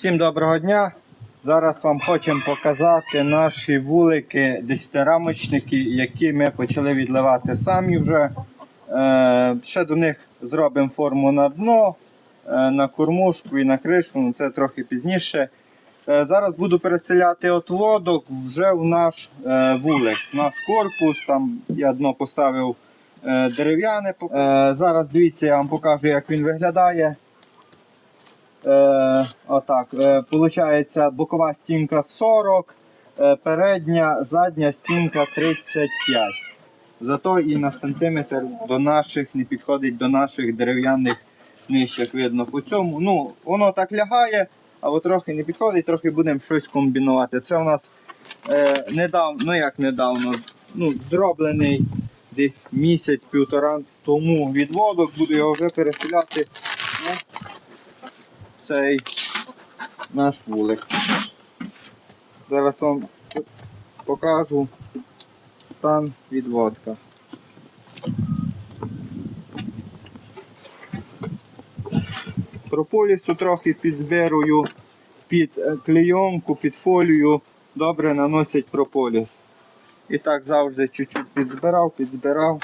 Всім доброго дня. Зараз вам хочемо показати наші вулики, десятирамочники, які ми почали відливати самі вже. Е, ще до них зробимо форму на дно, е, на кормушку і на кришку, ну це трохи пізніше. Е, зараз буду переселяти отводок вже в наш вулик, в наш корпус. Там я дно поставив дерев'яне. Зараз дивіться, я вам покажу, як він виглядає. Е, отак. Е, получається бокова стінка 40, е, передня, задня стінка 35. Зато і на сантиметр до наших не підходить до наших дерев'яних ниж, як видно по цьому. Ну, воно так лягає, а трохи не підходить, трохи будемо щось комбінувати. Це у нас е, недавно, ну як недавно, ну, зроблений десь місяць-півтора тому відводок, буду його вже переселяти. Цей наш вулик. Зараз вам покажу стан відводка. Прополісу трохи підзбирую під е, клейонку, під фолію. Добре наносять прополіс. І так завжди чуть-чуть підзбирав, підзбирав.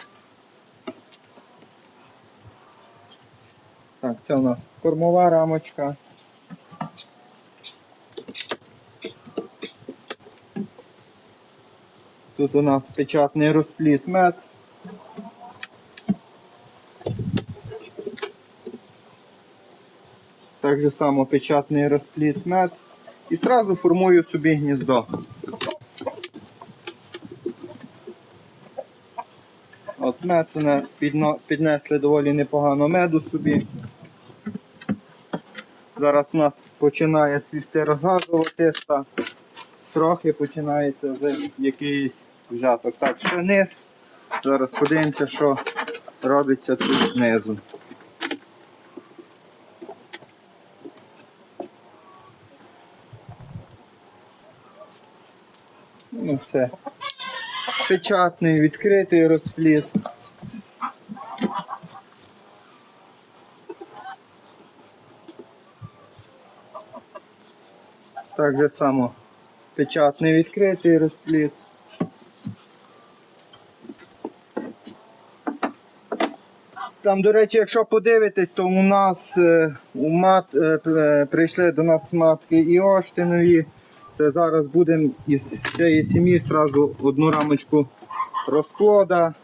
Це у нас кормова рамочка. Тут у нас печатний розпліт мед. Так же само печатний розпліт мед. І сразу формую собі гніздо. От мед піднесли доволі непогано меду собі. Зараз у нас починає цвісти розгазова тиста. Трохи починається вже якийсь взяток. Так, ще низ. Зараз подивимося, що робиться тут знизу. Ну все. Печатний, відкритий розпліт. Так же само печатний відкритий розпліт. Там, до речі, якщо подивитись, то у нас е, у мат, е, прийшли до нас матки і оштинові. Це зараз будемо із цієї сім'ї зразу одну рамочку розплода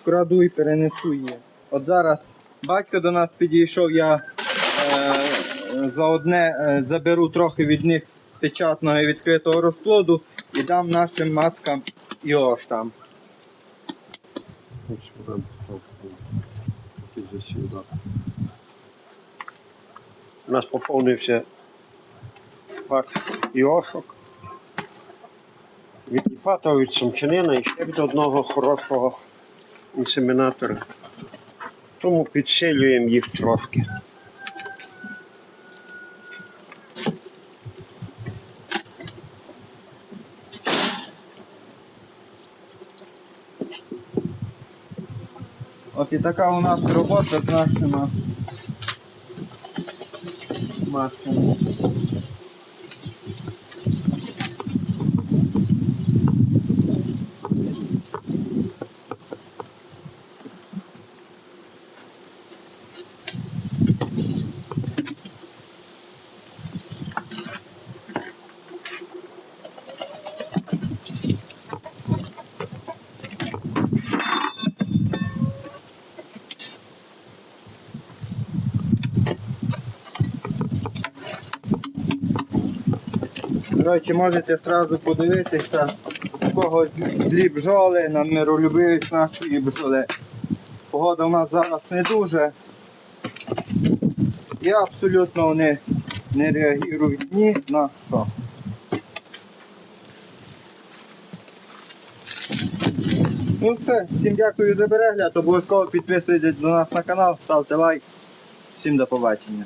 вкраду і перенесу її. От зараз батько до нас підійшов, я е, за одне е, заберу трохи від них печатного і відкритого розплоду і дам нашим маткам. Іди сюди. У нас поповнився парк іошок. Від Іпатова, від Сумчанина і ще від одного хорошого інсемінатора. Тому підсилюємо їх трошки. От і така у нас робота з нашими матками. Коротше, можете одразу подивитися, у кого злі бджоли, на миролюбивість нашої бджоли. Погода у нас зараз не дуже. І абсолютно вони не реагують ні на що. Ну все, всім дякую за перегляд. Обов'язково підписуйтесь до нас на канал, ставте лайк. Всім до побачення.